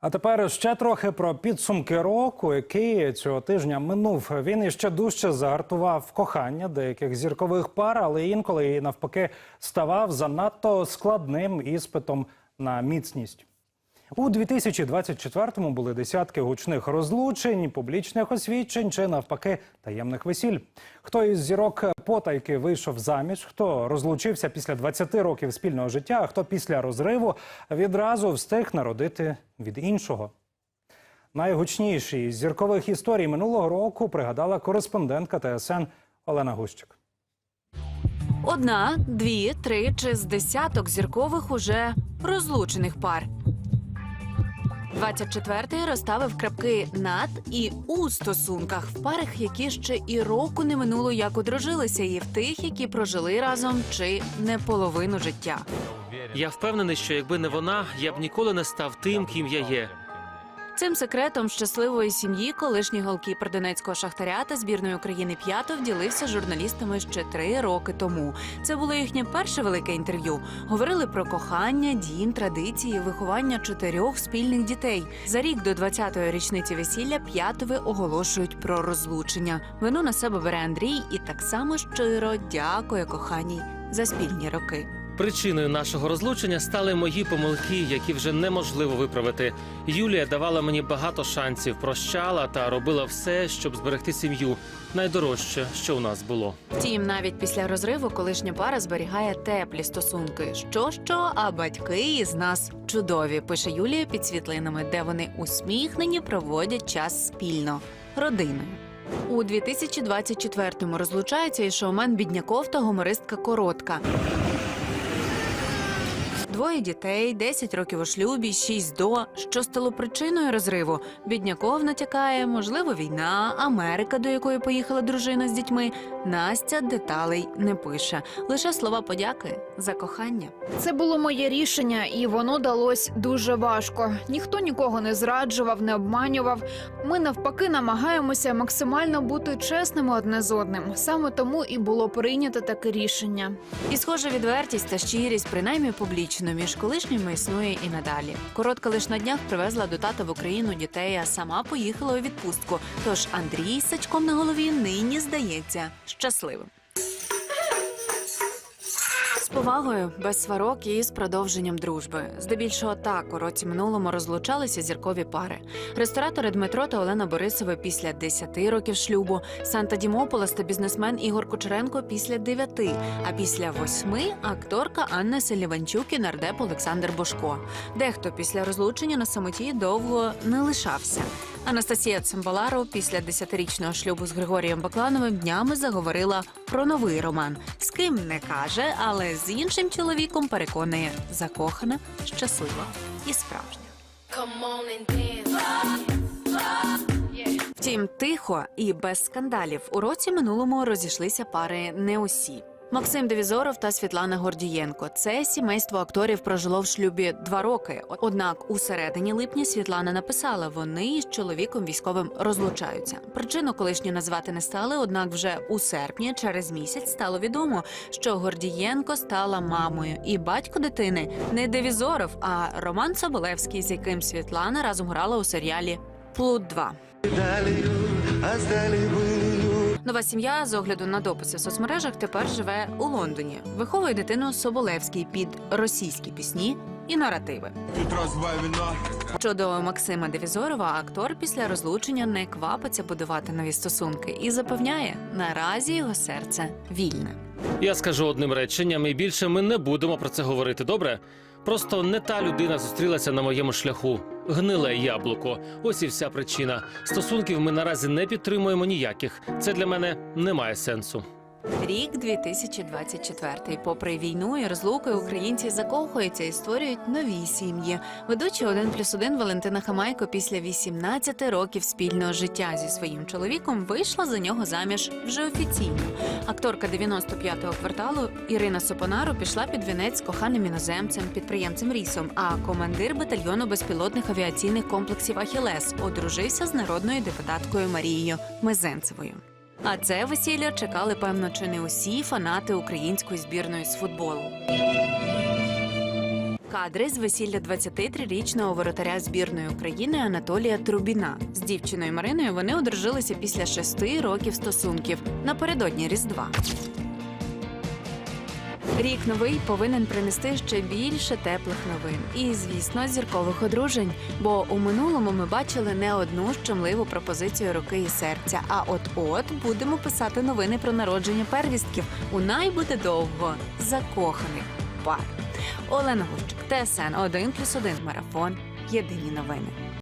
А тепер ще трохи про підсумки року, який цього тижня минув. Він іще дужче загартував кохання деяких зіркових пар, але інколи і навпаки ставав занадто складним іспитом на міцність. У 2024-му були десятки гучних розлучень, публічних освідчень чи навпаки таємних весіль. Хто із зірок потайки вийшов заміж, хто розлучився після 20 років спільного життя, а хто після розриву відразу встиг народити від іншого. Найгучніші із зіркових історій минулого року пригадала кореспондентка ТСН Олена Гущик. Одна, дві, три чи з десяток зіркових уже розлучених пар. 24-й розставив крапки над і у стосунках в парах, які ще і року не минуло, як одружилися, і в тих, які прожили разом чи не половину життя. Я впевнений, що якби не вона, я б ніколи не став тим, ким я є. Цим секретом щасливої сім'ї колишній голкіпер Донецького шахтаря та збірної України П'ятов ділився з журналістами ще три роки тому. Це було їхнє перше велике інтерв'ю. Говорили про кохання, дім, традиції, виховання чотирьох спільних дітей. За рік до 20-ї річниці весілля П'ятови оголошують про розлучення. Вину на себе бере Андрій і так само щиро дякує коханій за спільні роки. Причиною нашого розлучення стали мої помилки, які вже неможливо виправити. Юлія давала мені багато шансів, прощала та робила все, щоб зберегти сім'ю. Найдорожче, що у нас було. Втім, навіть після розриву колишня пара зберігає теплі стосунки. Що що, а батьки із нас чудові, пише Юлія під світлинами, де вони усміхнені проводять час спільно родиною. У 2024-му розлучаються і шоумен Бідняков та гумористка Коротка. Двоє дітей, 10 років у шлюбі, 6 до. Що стало причиною розриву? Бідняков натякає, можливо, війна, Америка, до якої поїхала дружина з дітьми. Настя деталей не пише. Лише слова подяки за кохання. Це було моє рішення, і воно далось дуже важко. Ніхто нікого не зраджував, не обманював. Ми навпаки намагаємося максимально бути чесними одне з одним. Саме тому і було прийнято таке рішення. І схожа відвертість та щирість, принаймні публічно, між колишніми існує і надалі. Коротка лиш на днях привезла до тата в Україну дітей, а сама поїхала у відпустку. Тож Андрій з сачком на голові нині здається щасливим. Повагою, без сварок і з продовженням дружби. Здебільшого так у році минулому розлучалися зіркові пари. Ресторатори Дмитро та Олена Борисови після 10 років шлюбу, Санта Дімополос та бізнесмен Ігор Кучеренко після 9, а після 8 акторка Анна Селіванчук і нардеп Олександр Бошко. Дехто після розлучення на самоті довго не лишався. Анастасія Цимбаларо після 10-річного шлюбу з Григорієм Баклановим днями заговорила про новий роман. З ким не каже, але з іншим чоловіком переконує закохана, щаслива і справжня. Втім, тихо і без скандалів у році минулому розійшлися пари не усі. Максим Девізоров та Світлана Гордієнко. Це сімейство акторів прожило в шлюбі два роки. Однак у середині липня Світлана написала, вони із чоловіком військовим розлучаються. Причину колишню назвати не стали. Однак, вже у серпні, через місяць, стало відомо, що Гордієнко стала мамою, і батько дитини не Девізоров, а Роман Соболевський, з яким Світлана разом грала у серіалі Плут 2 Нова сім'я з огляду на дописи в соцмережах тепер живе у Лондоні. Виховує дитину Соболевський під російські пісні і наративи. Щодо Максима Девізорова, актор після розлучення не квапиться будувати нові стосунки і запевняє, наразі його серце вільне. Я скажу одним реченням, і більше ми не будемо про це говорити. Добре? Просто не та людина зустрілася на моєму шляху. Гниле яблуко. Ось і вся причина. Стосунків ми наразі не підтримуємо ніяких. Це для мене не має сенсу. Рік 2024. Попри війну і розлуки, українці закохуються і створюють нові сім'ї. Ведучий один плюс один Валентина Хамайко після 18 років спільного життя зі своїм чоловіком вийшла за нього заміж вже офіційно. Акторка 95-го кварталу Ірина Сопонаро пішла під вінець з коханим іноземцем, підприємцем Рісом. А командир батальйону безпілотних авіаційних комплексів Ахілес одружився з народною депутаткою Марією Мезенцевою. А це весілля чекали, певно, чи не усі фанати української збірної з футболу. Кадри з весілля 23-річного воротаря збірної України Анатолія Трубіна. З дівчиною Мариною вони одружилися після шести років стосунків напередодні Різдва. Рік новий повинен принести ще більше теплих новин і, звісно, зіркових одружень. Бо у минулому ми бачили не одну щемливу пропозицію руки і серця. А от от будемо писати новини про народження первістків у найбуде довго закоханих пар. Олена Гущик, ТСН 1+,1 марафон. Єдині новини.